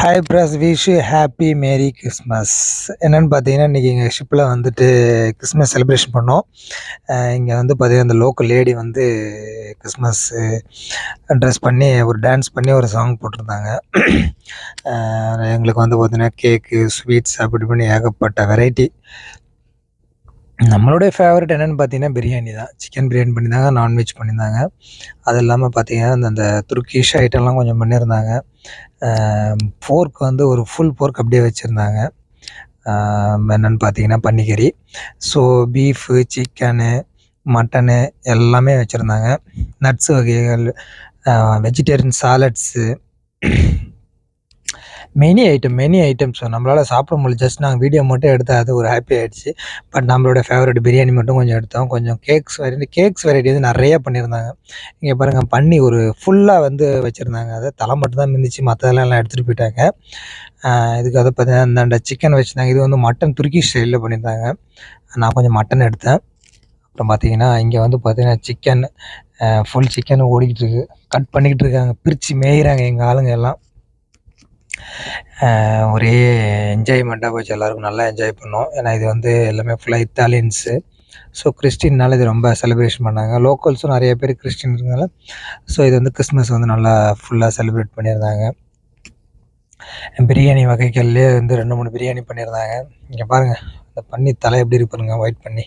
Hi press wish you happy merry Christmas என்னென்னு பார்த்தீங்கன்னா இன்றைக்கி எங்கள் ஷிப்பில் வந்துட்டு கிறிஸ்மஸ் செலிப்ரேஷன் பண்ணோம். இங்கே வந்து பார்த்தீங்கன்னா அந்த லோக்கல் லேடி வந்து கிறிஸ்மஸ்ஸு ட்ரெஸ் பண்ணி ஒரு டான்ஸ் பண்ணி ஒரு சாங் போட்டிருந்தாங்க. எங்களுக்கு வந்து பார்த்தீங்கன்னா கேக்கு ஸ்வீட்ஸ் அப்படி பண்ணி ஏகப்பட்ட வெரைட்டி நம்மளுடைய ஃபேவரட் என்னென்னு பார்த்தீங்கன்னா பிரியாணி தான். சிக்கன் பிரியாணி பண்ணியிருந்தாங்க நான்வெஜ் பண்ணியிருந்தாங்க. அது இல்லாமல் பார்த்தீங்கன்னா அந்த துருக்கிஷ் ஐட்டம்லாம் கொஞ்சம் பண்ணியிருந்தாங்க. ஃபோர்க் வந்து ஒரு ஃபுல் போர்க் அப்படியே வச்சுருந்தாங்க. என்னென்னு பார்த்தீங்கன்னா பன்னிக்கறி. ஸோ பீஃபு சிக்கனு மட்டனு எல்லாமே வச்சுருந்தாங்க. நட்ஸ் வகைகள் vegetarian salads many item many items நம்மளால் சாப்பிட முடியல. ஜஸ்ட் நாங்கள் வீடியோ மட்டும் எடுத்தால் அது ஒரு ஹாப்பி ஆகிடுச்சு பட் நம்மளோட ஃபேவரட் பிரியாணி மட்டும் கொஞ்சம் எடுத்தோம். கொஞ்சம் கேக்ஸ் வெரைட்டி கேக்ஸ் வெரைட்டி வந்து நிறைய பண்ணியிருந்தாங்க. இங்கே பாருங்கள் பண்ணி ஒரு ஃபுல்லாக வந்து வச்சுருந்தாங்க. அதை தலை மட்டும் தான் மிந்திச்சு மற்றதெல்லாம் எல்லாம் எடுத்துகிட்டு போயிட்டாங்க. இதுக்கு அதை பார்த்தீங்கன்னா இந்தாண்ட சிக்கன் வச்சுருந்தாங்க. இது வந்து மட்டன் துருக்கி ஸ்டைலில் பண்ணியிருந்தாங்க. நான் கொஞ்சம் மட்டன் எடுத்தேன். அப்புறம் பார்த்தீங்கன்னா இங்கே வந்து பார்த்தீங்கன்னா சிக்கன் ஃபுல் சிக்கன் ஓடிக்கிட்டு இருக்கு. கட் பண்ணிக்கிட்டு இருக்காங்க. பிரித்து மேயிறாங்க எங்கள் ஆளுங்க எல்லாம். ஒரே என்ஜாய்மெண்ட்டாக போச்சு. எல்லாருக்கும் நல்லா என்ஜாய் பண்ணோம். ஏன்னா இது வந்து எல்லாமே ஃபுல்லாக இத்தாலியன்ஸு ஸோ கிறிஸ்டின்னால இது ரொம்ப செலிப்ரேஷன் பண்ணாங்க. லோக்கல்ஸும் நிறைய பேர் கிறிஸ்டின் இருக்கனால ஸோ இது வந்து கிறிஸ்மஸ் வந்து நல்லா ஃபுல்லாக செலிப்ரேட் பண்ணியிருந்தாங்க. பிரியாணி வகைகள்லேயே வந்து ரெண்டு மூணு பிரியாணி பண்ணியிருந்தாங்க. இங்கே பாருங்கள் அந்த பண்ணி தலை எப்படி இருக்கு பாருங்க ஒயிட் பண்ணி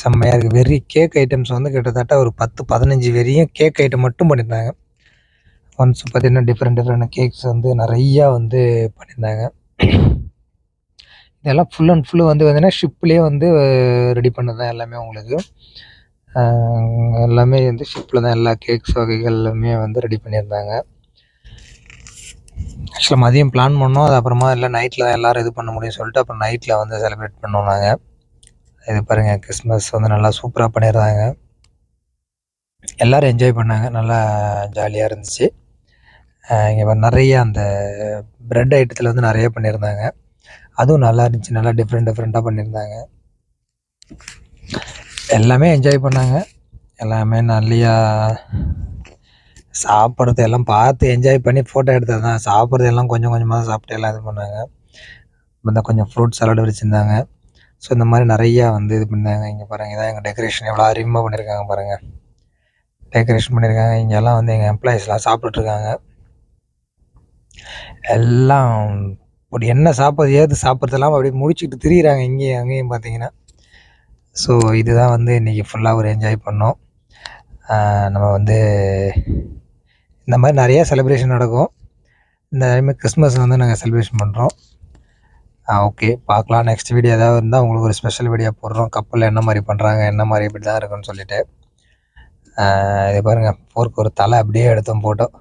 செம்மையாக இருக்குது வெறி கேக் ஐட்டம்ஸ் வந்து கிட்டத்தட்ட ஒரு பத்து பதினஞ்சு வெறியும் கேக் ஐட்டம் மட்டும் பண்ணியிருந்தாங்க. ஒன்ஸ் பார்த்தீங்கன்னா டிஃப்ரெண்ட் டிஃப்ரெண்ட் கேக்ஸ் வந்து நிறையா வந்து பண்ணியிருந்தாங்க. இதெல்லாம் ஃபுல் அண்ட் ஃபுல்லு வந்து பார்த்தீங்கன்னா ஷிப்லேயே வந்து ரெடி பண்ணது தான் எல்லாமே உங்களுக்கு. எல்லாமே வந்து ஷிப்பில் தான் எல்லா கேக்ஸ் வகைகள் எல்லாமே வந்து ரெடி பண்ணியிருந்தாங்க. ஆக்சுவலாக மதியம் பிளான் பண்ணோம். அது அப்புறமா இல்லை நைட்டில் தான் எல்லோரும் இது பண்ண முடியும்னு சொல்லிட்டு அப்புறம் நைட்டில் வந்து செலிப்ரேட் பண்ணோம் நாங்கள் இது பாருங்கள் கிறிஸ்மஸ் வந்து நல்லா சூப்பராக பண்ணியிருந்தாங்க. எல்லோரும் என்ஜாய் பண்ணாங்க. நல்லா ஜாலியாக இருந்துச்சு. இங்கே நிறைய அந்த ப்ரெட் ஐட்டத்தில் வந்து நிறைய பண்ணியிருந்தாங்க அதுவும் நல்லா இருந்துச்சு நல்லா டிஃப்ரெண்ட் டிஃப்ரெண்ட்டாக பண்ணியிருந்தாங்க எல்லாமே என்ஜாய் பண்ணாங்க. எல்லாமே நல்லையா சாப்பிட்றது எல்லாம் பார்த்து என்ஜாய் பண்ணி ஃபோட்டோ எடுத்தது தான். சாப்பிட்றது எல்லாம் கொஞ்சம் கொஞ்சமாக தான் சாப்பிட்டு எல்லாம் இது பண்ணாங்க. இந்த கொஞ்சம் ஃப்ரூட் சாலட் வச்சுருந்தாங்க. ஸோ இந்த மாதிரி நிறையா வந்து இது பண்ணாங்க. இங்கே பாருங்கள் இதான் எங்கள் டெக்கரேஷன் எவ்வளோ அருமையாக பண்ணியிருக்காங்க பாருங்கள் டெக்கரேஷன் பண்ணியிருக்காங்க இங்கெல்லாம் வந்து எங்கள் எம்ப்ளாயீஸ்லாம் சாப்பிட்டுட்ருக்காங்க எல்லாம் அப்படி என்ன சாப்பிட்றது ஏது சாப்பிட்றதெல்லாம் அப்படியே முடிச்சுக்கிட்டு திரியிறாங்க இங்கேயும் அங்கேயும் பார்த்தீங்கன்னா. ஸோ இதுதான் வந்து இன்றைக்கி ஃபுல்லாக ஒரு என்ஜாய் பண்ணோம். நம்ம வந்து இந்த மாதிரி நிறையா செலிப்ரேஷன் நடக்கும். இந்த மாதிரி கிறிஸ்மஸ் வந்து நாங்கள் செலிப்ரேஷன் பண்ணுறோம் ஓகே பார்க்கலாம். நெக்ஸ்ட் வீடியோ ஏதாவது இருந்தால் உங்களுக்கு ஒரு ஸ்பெஷல் வீடியோ போடுறோம். கப்பலில் என்ன மாதிரி பண்ணுறாங்க என்ன மாதிரி இப்படி தான் இருக்குன்னு சொல்லிட்டு. இது பாருங்கள் போருக்கு ஒரு தலை அப்படியே எடுத்தோம் போட்டோம்